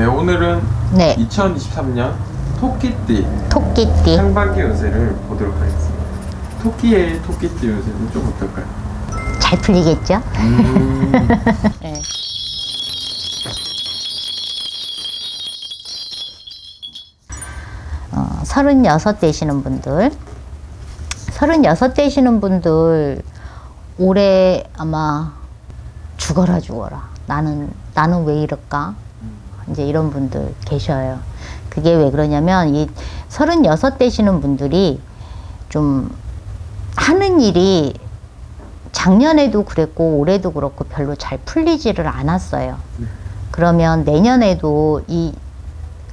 네, 오늘은 네, 2023년 토끼띠 토끼띠. 상반기 운세를 보도록 하겠습니다. 토끼의 토끼띠 운세는 좀 어떨까요? 잘 풀리겠죠? 음, 네. 어, 36 되시는 분들, 36 되시는 분들, 올해 아마 죽어라 죽어라. 나는, 나는 왜 이럴까? 이제 이런 분들 계셔요. 그게 왜 그러냐면, 이36 되시는 분들이 좀 하는 일이 작년에도 그랬고 올해도 그렇고 별로 잘 풀리지를 않았어요. 그러면 내년에도 이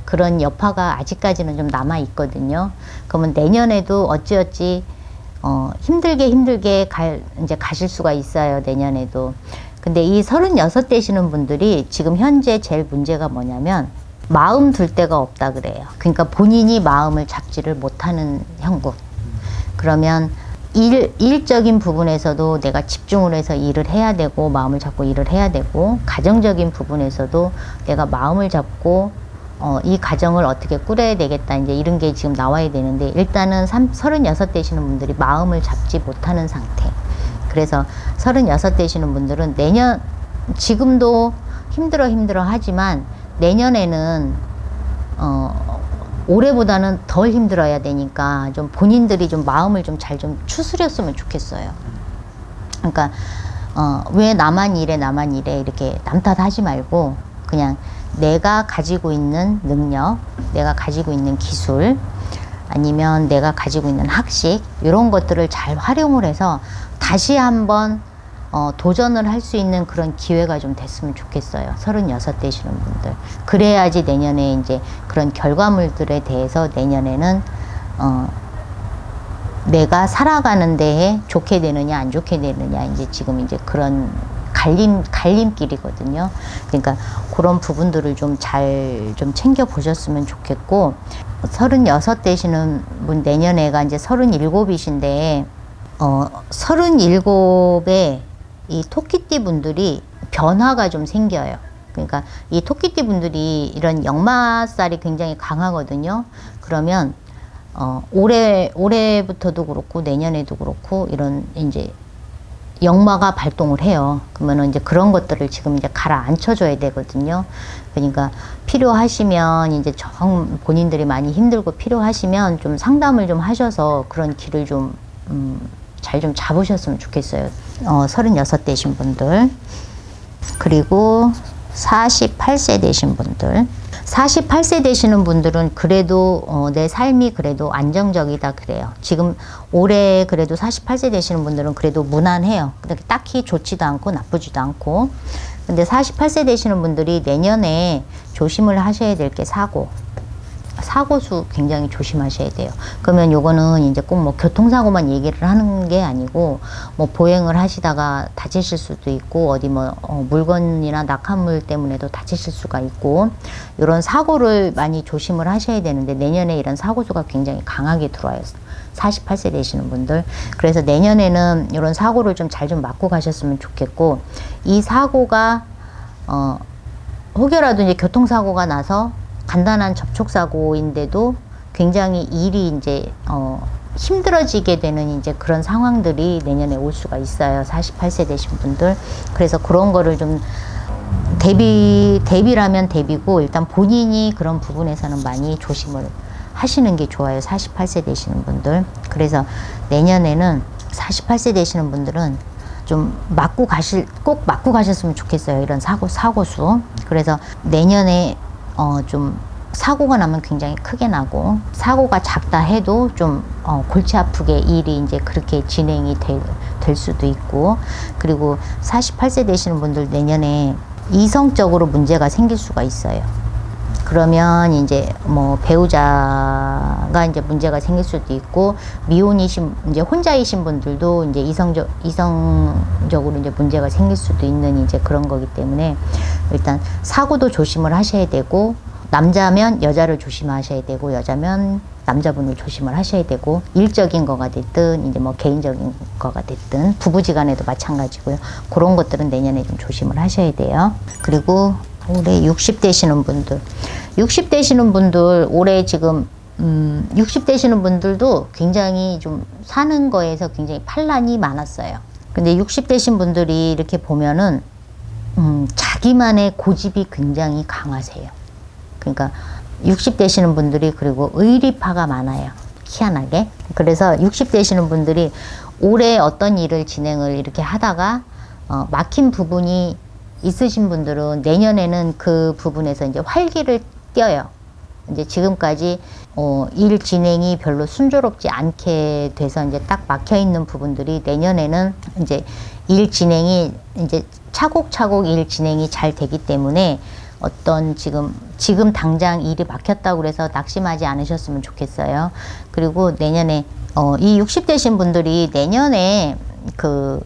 그런 여파가 아직까지는 좀 남아 있거든요. 그러면 내년에도 어찌어찌 어, 힘들게 힘들게 갈 이제 가실 수가 있어요. 내년에도. 근데 이 36 되시는 분들이 지금 현재 제일 문제가 뭐냐면 마음 둘 데가 없다 그래요. 그러니까 본인이 마음을 잡지를 못하는 형국. 그러면 일, 일적인 부분에서도 내가 집중을 해서 일을 해야 되고 마음을 잡고 일을 해야 되고 가정적인 부분에서도 내가 마음을 잡고 어, 이 가정을 어떻게 꾸려야 되겠다 이제 이런 게 지금 나와야 되는데 일단은 삼, 36 되시는 분들이 마음을 잡지 못하는 상태 그래서 36 되시는 분들은 내년 지금도 힘들어 힘들어 하지만 내년에는 어, 올해보다는 덜 힘들어야 되니까 좀 본인들이 좀 마음을 좀잘좀 추스렸으면 좋겠어요. 그러니까 어, 왜 나만 이래 나만 이래 이렇게 남 탓하지 말고 그냥 내가 가지고 있는 능력, 내가 가지고 있는 기술 아니면 내가 가지고 있는 학식 이런 것들을 잘 활용을 해서 다시 한번 어, 도전을 할 수 있는 그런 기회가 좀 됐으면 좋겠어요. 36 되시는 분들. 그래야지 내년에 이제 그런 결과물들에 대해서 내년에는 어, 내가 살아가는 데에 좋게 되느냐 안 좋게 되느냐 이제 지금 이제 그런 갈림 갈림길이거든요. 그러니까 그런 부분들을 좀 잘좀 챙겨 보셨으면 좋겠고 36 되시는 분 내년에가 이제 37이신데 어 37에 이 토끼띠 분들이 변화가 좀 생겨요. 그러니까 이 토끼띠 분들이 이런 역마살이 굉장히 강하거든요. 그러면 어, 올해 올해부터도 그렇고 내년에도 그렇고 이런 이제 역마가 발동을 해요. 그러면은 이제 그런 것들을 지금 이제 가라앉혀줘야 되거든요. 그러니까 필요하시면 이제 정 본인들이 많이 힘들고 필요하시면 좀 상담을 좀 하셔서 그런 길을 좀 음, 잘 좀 잡으셨으면 좋겠어요. 어, 36 되신 분들. 그리고 48세 되신 분들. 48세 되시는 분들은 그래도 어, 내 삶이 그래도 안정적이다 그래요. 지금 올해 그래도 48세 되시는 분들은 그래도 무난해요. 딱히 좋지도 않고 나쁘지도 않고. 근데 48세 되시는 분들이 내년에 조심을 하셔야 될 게 사고. 사고수 굉장히 조심하셔야 돼요. 그러면 요거는 이제 꼭 뭐 교통사고만 얘기를 하는 게 아니고 뭐 보행을 하시다가 다치실 수도 있고 어디 뭐 어, 물건이나 낙하물 때문에도 다치실 수가 있고 이런 사고를 많이 조심을 하셔야 되는데 내년에 이런 사고수가 굉장히 강하게 들어와요. 48세 되시는 분들. 그래서 내년에는 이런 사고를 좀 잘좀 막고 가셨으면 좋겠고 이 사고가 어 혹여라도 이제 교통사고가 나서 간단한 접촉 사고인데도 굉장히 일이 이제 어 힘들어지게 되는 이제 그런 상황들이 내년에 올 수가 있어요. 48세 되신 분들. 그래서 그런 거를 좀 대비 대비라면 대비고 일단 본인이 그런 부분에서는 많이 조심을 하시는 게 좋아요. 48세 되시는 분들. 그래서 내년에는 48세 되시는 분들은 좀 맞고 가실 꼭 맞고 가셨으면 좋겠어요. 이런 사고 사고 수. 그래서 내년에 어 좀 사고가 나면 굉장히 크게 나고 사고가 작다 해도 좀 어, 골치 아프게 일이 이제 그렇게 진행이 되, 될 수도 있고 그리고 48세 되시는 분들 내년에 이성적으로 문제가 생길 수가 있어요. 그러면 이제 뭐 배우자가 이제 문제가 생길 수도 있고 미혼이신 이제 혼자이신 분들도 이제 이성적 이성적으로 이제 문제가 생길 수도 있는 이제 그런 거기 때문에 일단 사고도 조심을 하셔야 되고 남자면 여자를 조심하셔야 되고 여자면 남자분을 조심을 하셔야 되고 일적인 거가 됐든 이제 뭐 개인적인 거가 됐든 부부지간에도 마찬가지고요. 그런 것들은 내년에 좀 조심을 하셔야 돼요. 그리고 올해 60 되시는 분들. 60 되시는 분들, 올해 지금, 음, 60 되시는 분들도 굉장히 좀 사는 거에서 굉장히 판란이 많았어요. 근데 60 되신 분들이 이렇게 보면은, 음, 자기만의 고집이 굉장히 강하세요. 그러니까 60 되시는 분들이 그리고 의리파가 많아요. 희한하게. 그래서 60 되시는 분들이 올해 어떤 일을 진행을 이렇게 하다가 어, 막힌 부분이 있으신 분들은 내년에는 그 부분에서 이제 활기를 띄어요. 이제 지금까지 어, 일 진행이 별로 순조롭지 않게 돼서 이제 딱 막혀 있는 부분들이 내년에는 이제 일 진행이 이제 차곡차곡 일 진행이 잘 되기 때문에 어떤 지금 지금 당장 일이 막혔다고 그래서 낙심하지 않으셨으면 좋겠어요. 그리고 내년에 어, 이 60대신 분들이 내년에 그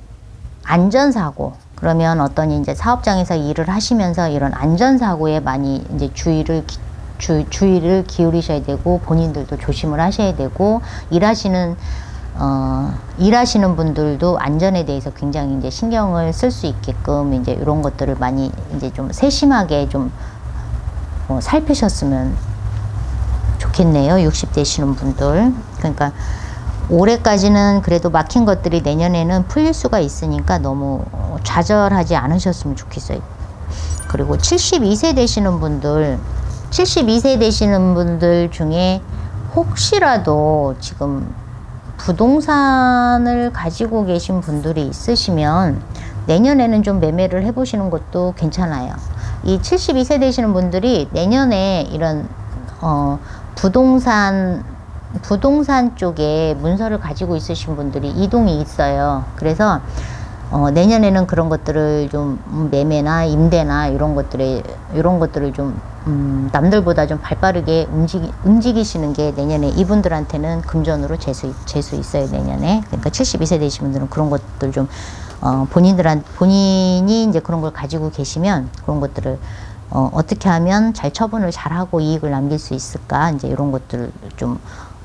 안전사고 그러면 어떤 이제 사업장에서 일을 하시면서 이런 안전사고에 많이 이제 주의를 기, 주, 주의를 기울이셔야 되고 본인들도 조심을 하셔야 되고 일하시는 어, 일하시는 분들도 안전에 대해서 굉장히 이제 신경을 쓸 수 있게끔 이제 이런 것들을 많이 이제 좀 세심하게 좀 어, 살피셨으면 좋겠네요. 60 되시는 분들. 그러니까 올해까지는 그래도 막힌 것들이 내년에는 풀릴 수가 있으니까 너무 어, 좌절하지 않으셨으면 좋겠어요. 그리고 72세 되시는 분들, 72세 되시는 분들 중에 혹시라도 지금 부동산을 가지고 계신 분들이 있으시면 내년에는 좀 매매를 해보시는 것도 괜찮아요. 이 72세 되시는 분들이 내년에 이런 어, 부동산 부동산 쪽에 문서를 가지고 있으신 분들이 이동이 있어요. 그래서 어, 내년에는 그런 것들을 좀 매매나 임대나 이런 것들에 이런 것들을 좀 음, 남들보다 좀 발빠르게 움직이, 움직이시는 게 내년에 이분들한테는 금전으로 재수 재수 있어요 내년에. 그러니까 72세 되신 분들은 그런 것들 좀 어, 본인들한 본인이 이제 그런 걸 가지고 계시면 그런 것들을 어, 어떻게 하면 잘 처분을 잘하고 이익을 남길 수 있을까 이제 이런 것들을 좀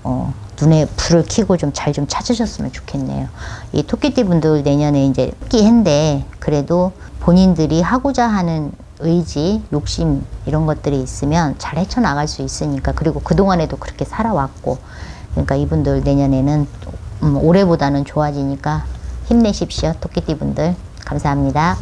어, 눈에 불을 켜고 좀 잘 좀 찾으셨으면 좋겠네요. 이 토끼띠 분들 내년에 이제 토끼해인데 그래도 본인들이 하고자 하는 의지, 욕심 이런 것들이 있으면 잘 헤쳐나갈 수 있으니까 그리고 그동안에도 그렇게 살아왔고 그러니까 이분들 내년에는 음, 올해보다는 좋아지니까 힘내십시오. 토끼띠 분들. 감사합니다.